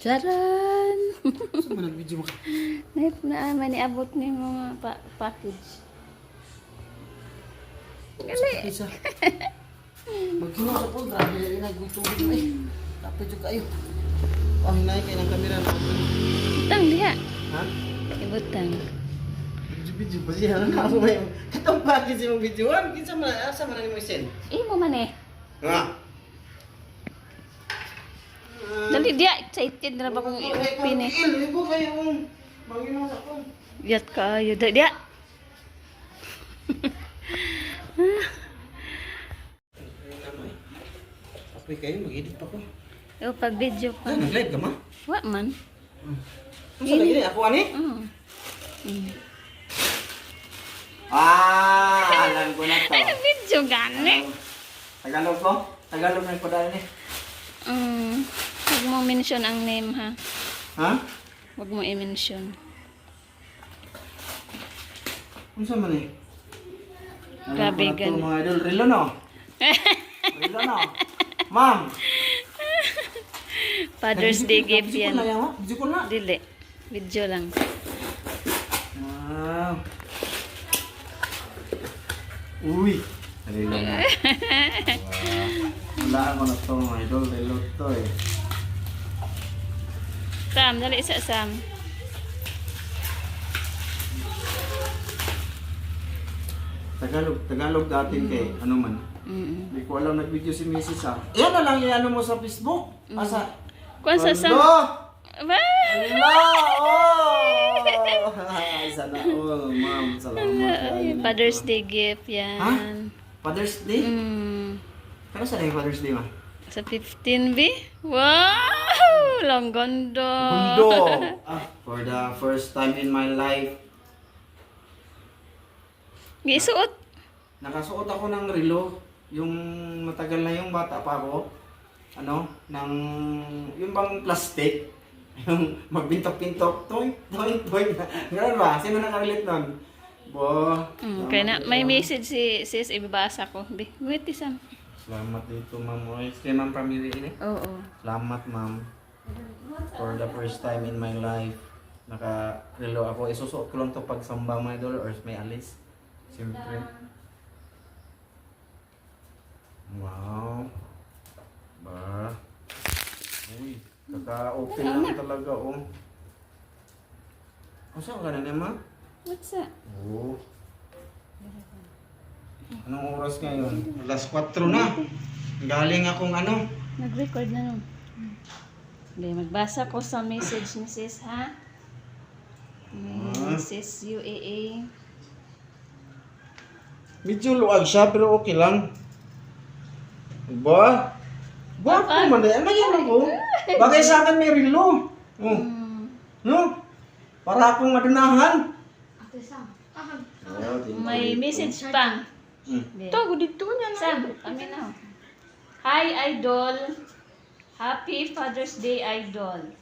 Charan! Saan man nag-video mo ka? Nahip na maniabot ni mga pa- package. Gali. Isa. Magkino sa po, grabe yung nagtubig mo eh. Dapat yung kayo. Oh, hinay kayo ng kamera. Butang diha. Ha? Ibutang. Video-video pa siya. Ano na ako may... Katong package yung video. Ano? Kinsa man, asa man ni mo isin? Imo man eh. Ha? Dali dia excited na ba kung i-open eh. Yat kayo. Dali dia. Apoy kayo, mag-edit pa ko. Pag video pa. Nag-live ka ma? Wa man. Ano sa lagi Ako ani? Mm. Ah, alam ko na to. Ay, video gani. Tagalog ko? Tagalog na yung padala ni. Mm. Huwag mo mention ang name ha. Ha? Huwag mo i-mention. Ano sa man eh? Grabe, na to, gan- mga idol. Rilo no? Rilo no? Ma'am! Father's Day gift yan. Video ko na. Dili. Video lang. Wow. Uy. Rilo na. Wala ako na to mga idol. Rilo to eh. Sam, dali isa Sam. Tagalog, Tagalog dating kay ano man. Mm. Hindi ko alam nag-video si Mrs. ha. Yan na lang ano mo sa Facebook. Asa? Kung sa Sam. Hello! Oh! Sana all, ma'am. Salamat. Ay, Father's Day gift yan. Ha? Father's Day? Mm. Kano sa Father's Day, ma? Sa 15 B? Wow! Lang ganda. Mundo! ah, for the first time in my life, Gisuot. nakasuot ako ng relo. Yung matagal na yung bata pa ako. Ano? Ng, yung bang plastic. Yung magbintok-pintok. Toy, toy, toy. Ganun ba? Sino nakarelate nun? Bo. Mm, kaya na, may message si sis, ibabasa ko. Bi, wait Sam. Salamat dito, ma'am. Kay ma'am Pamili ini. Oo. Salamat, ma'am. For the first time in my life, naka-relo ako. Isusuot ko lang to pag samba mga idol or may alis. Siyempre. Wow. Ba. Uy, kaka-open lang talaga, oh. Ano saan ka na naman? What's that? Oo. Anong oras ngayon? Alas 4 na. Galing akong ano? Nag-record na nun. Hindi, magbasa ko sa message ni sis, ha? Ni Ah. sis UAA. Medyo luwag siya pero okay lang. Ba? Ba Papa. man eh. Ano yan ako? Bagay sa akin may relo. Oh. Mm, No? Para akong madunahan. Oh, may message pa. Hmm. Tago dito niya na. Sam, amin na. Hi, Idol. Happy Father's Day, Idol.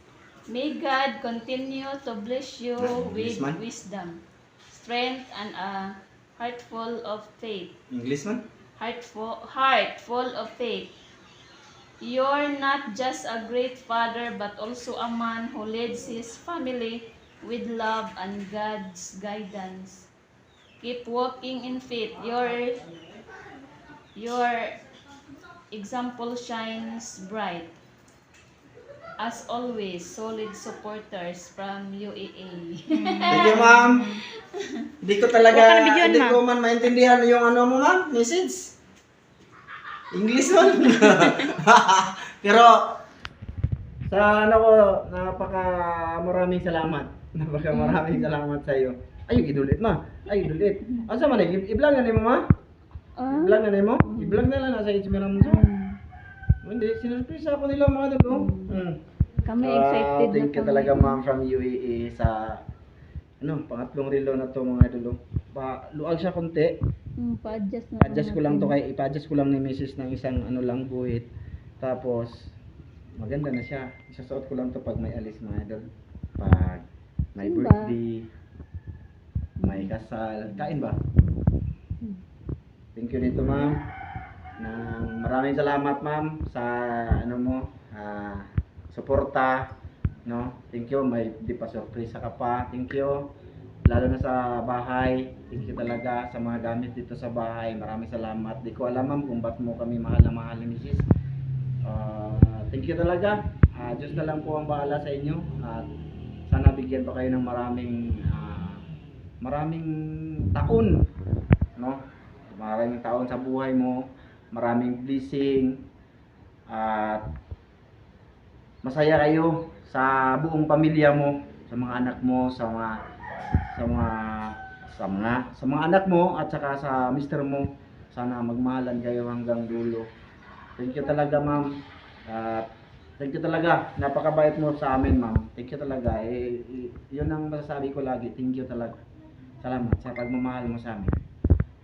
May God continue to bless you with wisdom, strength, and a heart full of faith. English man? Heart full, heart full of faith. You're not just a great father, but also a man who leads his family with love and God's guidance. Keep walking in faith. Your your example shines bright. As always, solid supporters from UAA. Thank you, ma'am. Hindi ko talaga, hindi ko man maintindihan yung ano mo, ma'am, message. English man. Pero, sa ano ko, napaka maraming salamat. Napaka maraming salamat sa iyo. Ay, idulit ma. Ay, idulit. Asa man eh? I-vlog na ni mo, ma? Ah? I-vlog na ni mo? I-vlog na lang nasa Ichimera mo. Hindi, sinurpresa ako nila mga dugo. Mm. Kami Ah, excited thank na you kami. talaga ma'am from UAE sa ano, pangatlong relo na to mga idolo. Pa luag siya konti. Hmm, pa-adjust na. Adjust ko lang to kay ipa-adjust ko lang ni Mrs. ng isang ano lang guhit. Tapos maganda na siya. Isasuot ko lang to pag may alis mga idol. Pag may ba? birthday, may kasal, kain ba? Thank you nito ma'am. Nang maraming salamat ma'am sa ano mo, ah, suporta No? Thank you. May di pa surprise ka pa. Thank you. Lalo na sa bahay. Thank you talaga sa mga gamit dito sa bahay. Maraming salamat. Di ko alam ma'am kung ba't mo kami mahal na mahal ni Mrs. Ah, thank you talaga. Ah, Diyos na lang po ang bahala sa inyo. At sana bigyan pa kayo ng maraming ah, maraming taon. No? Maraming taon sa buhay mo. Maraming blessing. At masaya kayo sa buong pamilya mo, sa mga anak mo, sa mga sa mga sa mga sa mga anak mo at saka sa mister mo. Sana magmahalan kayo hanggang dulo. Thank you talaga, ma'am. At thank you talaga. Napakabait mo sa amin, ma'am. Thank you talaga. Eh, eh, yun ang masasabi ko lagi. Thank you talaga. Salamat sa pagmamahal mo sa amin.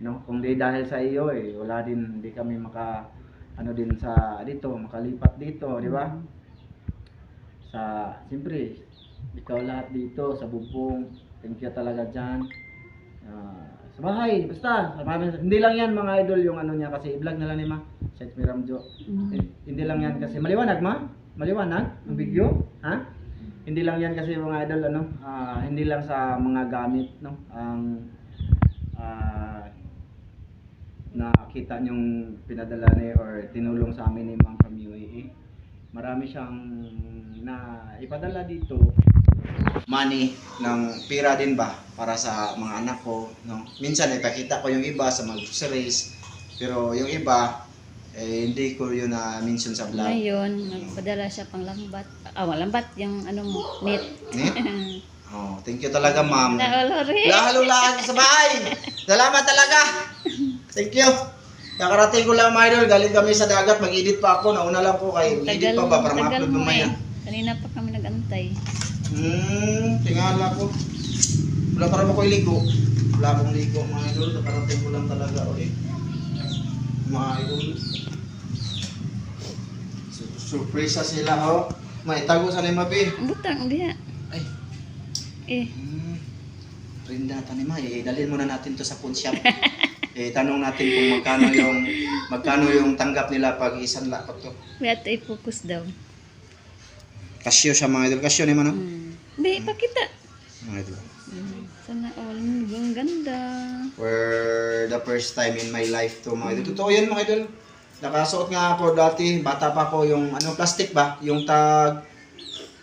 No, kung di dahil sa iyo eh, wala din hindi kami maka ano din sa dito, makalipat dito, di ba? Sa siyempre, ikaw lahat dito sa bubong. Thank you talaga diyan. sa bahay, basta, marami, hindi lang yan mga idol yung ano niya kasi i-vlog na lang ni Ma. Set Miramjo. Eh, hindi lang yan kasi maliwanag ma? Maliwanag ang video? Ha? Hindi lang yan kasi mga idol ano, ah, hindi lang sa mga gamit no, ang ah, nakita niyong pinadala ni or tinulong sa amin ni Ma'am from UAE. Marami siyang na ipadala dito money ng pira din ba para sa mga anak ko no minsan ipakita ko yung iba sa mga groceries pero yung iba eh, hindi ko yun na mention sa vlog Ngayon, nagpadala siya pang lambat. Ah, lambat yung ano mo, net. Ni? oh thank you talaga ma'am Naolori. Lahalulaan sa bahay. Salamat talaga. Thank you. Nakarating ko lang mga idol, galing kami sa dagat, mag-edit pa ako, nauna lang po kayo. Edit pa ba para ma-upload mamaya? eh. Kanina pa kami nagantay. Hmm, tingala ko. Wala para ako iligo. Wala akong ligo mga idol, nakarating ko lang talaga ulit. Mga idol. Sur- Surprise sila oh. May tago sa lima bi. Butang diha. Ay, Eh, Hmm. Rinda tanima, eh, dalhin muna natin to sa pawn shop. eh, tanong natin kung magkano yung magkano yung tanggap nila pag isang lakot to. wait ay focus daw. Kasyo siya mga idol, kasyo naman no? Hmm. Di, pakita. Mga idol. Hmm. Sana all ang ganda. For the first time in my life to mga idol. Totoo yan mga idol. Nakasuot nga ako dati, bata pa ako yung ano plastic ba? Yung tag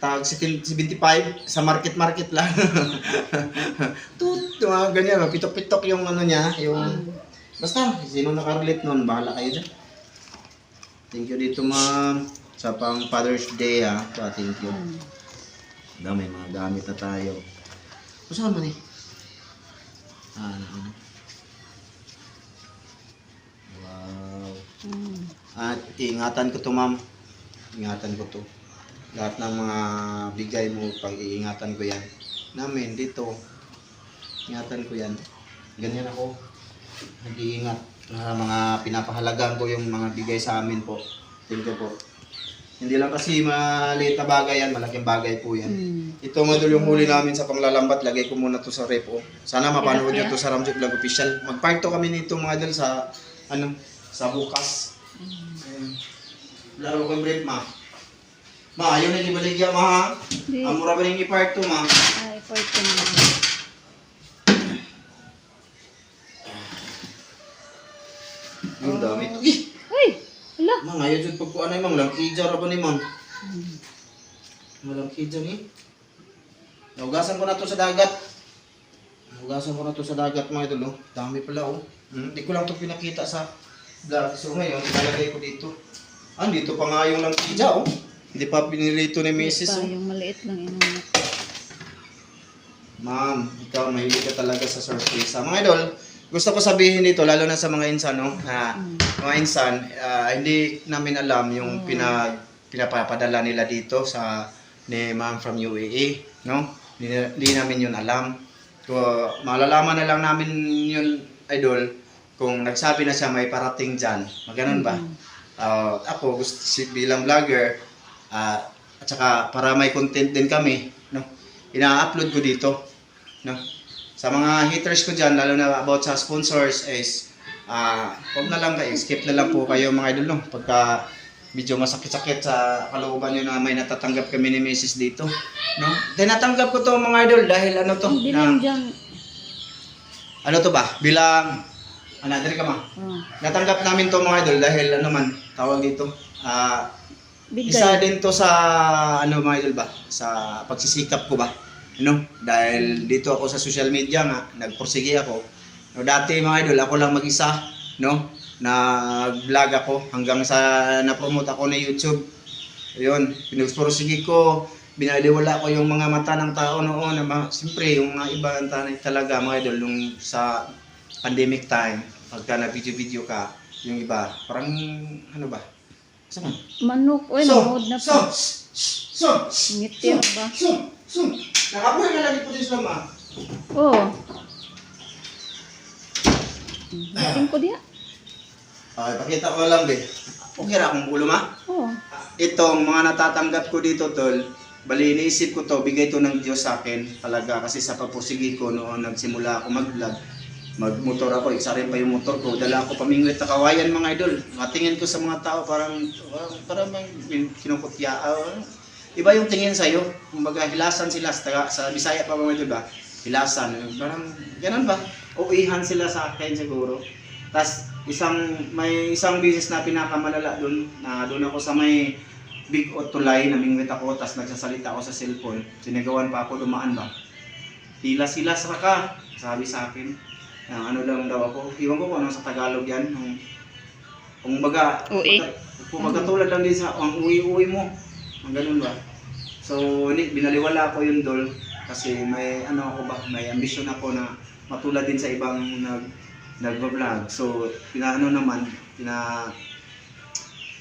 tag 75 sa market market lang. Tut, mga ganyan, pitok-pitok yung ano niya, yung Basta, sino nakarelate nun, bahala kayo dyan. Thank you dito ma'am. Sa pang Father's Day ha. So, thank you. Dami mga gamit na tayo. Kung saan man eh? Ah, ano, ano. Wow. Hmm. At iingatan ko to ma'am. Ingatan ko to. Lahat ng mga bigay mo, pag-iingatan ko yan. Namin, dito. Ingatan ko yan. Ganyan ako. Nag-iingat. Sa mga pinapahalagan ko yung mga bigay sa amin po. Thank you po. Hindi lang kasi maliit na bagay yan, malaking bagay po yan. Hmm. Ito madul yung huli namin sa panglalambat, lagay ko muna to sa rep. Oh. Sana mapanood nyo to sa Ramjet Vlog Official. Mag-part to kami nito mga idol sa, ano, sa bukas. Ayun. Laro ko yung brief, ma. Ma, ayaw na ibaligya, ma, ha? Di, Ang mura ba yung i-part to, ma? ay, 14. Yung dami. Ih! Uy! Hala! Ma, ngayon dyan pagkuhan na yung walang kidja ra ba ni, ma'am? Hmm. Walang kidja ni. Naugasan ko na to sa dagat. Naugasan ko na to sa dagat, mga idol, oh. Dami pala, oh. Hmm, Hindi ko lang to pinakita sa vlog. So ngayon, ilalagay ko dito. Ah, dito pa nga yung lang kidja, oh. Hindi pa pinilito ni Mrs. Pa, Oh. yung maliit lang inunat. Ma'am, ikaw mahilig ka talaga sa surprise. Mga idol, gusto ko sabihin dito, lalo na sa mga insan, no? Na, Hmm. mga insan, ah, hindi namin alam yung Mm. pinag, pinapapadala nila dito sa ni ma'am from UAE, no? Hindi, namin yun alam. Ko, malalaman na lang namin yun, idol, kung nagsabi na siya may parating dyan. Maganon ba? Mm. Ah, ako, gusto, si, bilang vlogger, ah, at saka para may content din kami, no? Ina-upload ko dito, no? Sa mga haters ko dyan, lalo na about sa sponsors is, ah, huwag na lang kayo, skip na lang po kayo mga idol, no? Pagka medyo masakit-sakit sa kalooban nyo na may natatanggap kami ni Mrs. dito. No? Tinatanggap ko to mga idol dahil ano to, Hindi na, ano to ba, bilang, ano, dali ka ma. Oh, Natanggap namin to mga idol dahil ano man, tawag dito, ah, isa bigay. din to sa, ano mga idol ba, sa pagsisikap ko ba. Ano? Dahil dito ako sa social media nga, nagpursige ako. No, dati mga idol, ako lang mag-isa, no? Nag-vlog ako hanggang sa na-promote ako na YouTube. Ayun, pinagpursige ko, binaliwala ko yung mga mata ng tao noon. Na, siyempre, yung mga iba ang tanay talaga mga idol, nung sa pandemic time, pagka nag-video-video ka, yung iba, parang, ano ba? Manok. Uy, So, nanood na so, pa. so, Ngitir ba? so, so, nakapoy na lagi po din sila ma. Oo. Dating ko diya. Okay, pakita ko lang be. Okay ra akong ulo ma. Oo. Itong mga natatanggap ko dito tol, bali iniisip ko to, bigay to ng Diyos sa akin talaga kasi sa papursigi ko noon nagsimula ako mag-vlog. Magmotor ako, isa pa yung motor ko, dala ako pamingwit na kawayan mga idol. Matingin ko sa mga tao parang, parang, may kinukutya. ah, iba yung tingin sa'yo, kumbaga hilasan sila sa, sa Bisaya pa mga idol ba? Hilasan, parang ganun ba? Uihan sila sa akin siguro. Tapos isang may isang business na pinakamalala doon na doon ako sa may big o tulay namingwit ako tapos nagsasalita ako sa cellphone sinigawan pa ako dumaan ba hila sila sa ka sabi sa akin ang ano lang daw ako iwan ko kung ano sa Tagalog yan kung kung baga Uwi. kung magkatulad lang din sa ang uwi-uwi mo ang ganun ba so binaliwala ko yung dol kasi may ano ako ba may ambisyon ako na matulad din sa ibang nag nagvo-vlog. So, pinaano naman, pina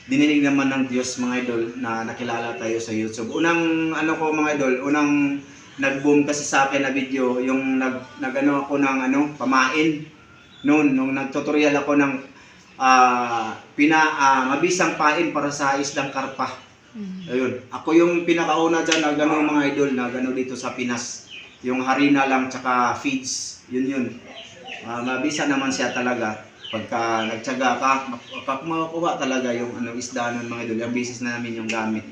dininig naman ng Diyos mga idol na nakilala tayo sa YouTube. Unang ano ko mga idol, unang nag-boom kasi sa akin na video, yung nag nagano ako ng ano, pamain. Noon nung nagtutorial ako ng ah, pina ah, mabisang pain para sa isdang karpa. Ayun, ako yung pinakauna dyan na gano'ng mga idol na gano'n dito sa Pinas. Yung harina lang tsaka feeds, yun yun. Ah, mabisa naman siya talaga. Pagka nagtyaga ka, mak- makukuha talaga yung ano, isda nun mga idol. Yung business na namin yung gamit.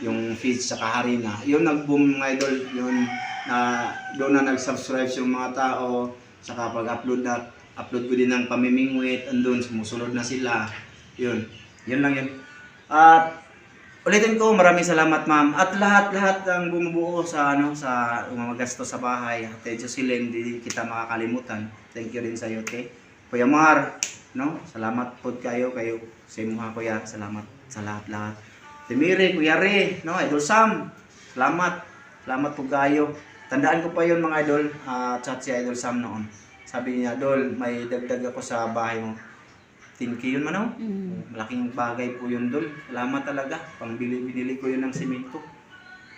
Yung feeds tsaka harina. Yun nag-boom mga idol. Yun na doon na nag-subscribe yung mga tao. Saka pag-upload na upload ko din ng pamimingwit. Andun, sumusunod na sila. Yun. Yun lang yun. At Ulitin ko, maraming salamat ma'am. At lahat-lahat ng bumubuo sa ano sa mga gasto sa bahay. Ate Jocelyn, hindi kita makakalimutan. Thank you rin sa iyo, te. Kuya Mar, no? Salamat po kayo kayo sa imuha kuya. Salamat sa lahat-lahat. Timiri, Kuya Re, no? Idol Sam. Salamat. Salamat po kayo. Tandaan ko pa yun mga idol, ah, chat si Idol Sam noon. Sabi niya, Idol, may dagdag ako sa bahay mo. 10k yun man oh. Mm. Malaking bagay po yun doon. Salamat talaga. Pangbili binili ko yun ng simento.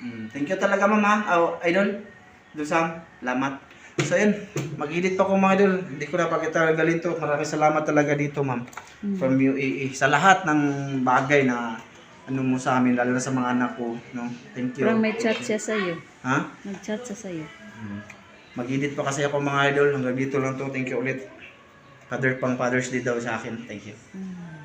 Mm, thank you talaga mama. Oh, idol. Doon Sam. Salamat. So yun, mag-edit pa ko mga idol. Hindi ko na pakita galing to. Maraming salamat talaga dito ma'am. Mm. From UAE. Sa lahat ng bagay na ano mo sa amin, lalo na sa mga anak ko. No? Thank you. Parang may chat siya sa'yo. Ha? Nag-chat siya sa'yo. Mm. Mag-edit pa kasi ako mga idol. Hanggang dito lang to. Thank you ulit. Father pang Father's Day daw sa akin. Thank you. Mm.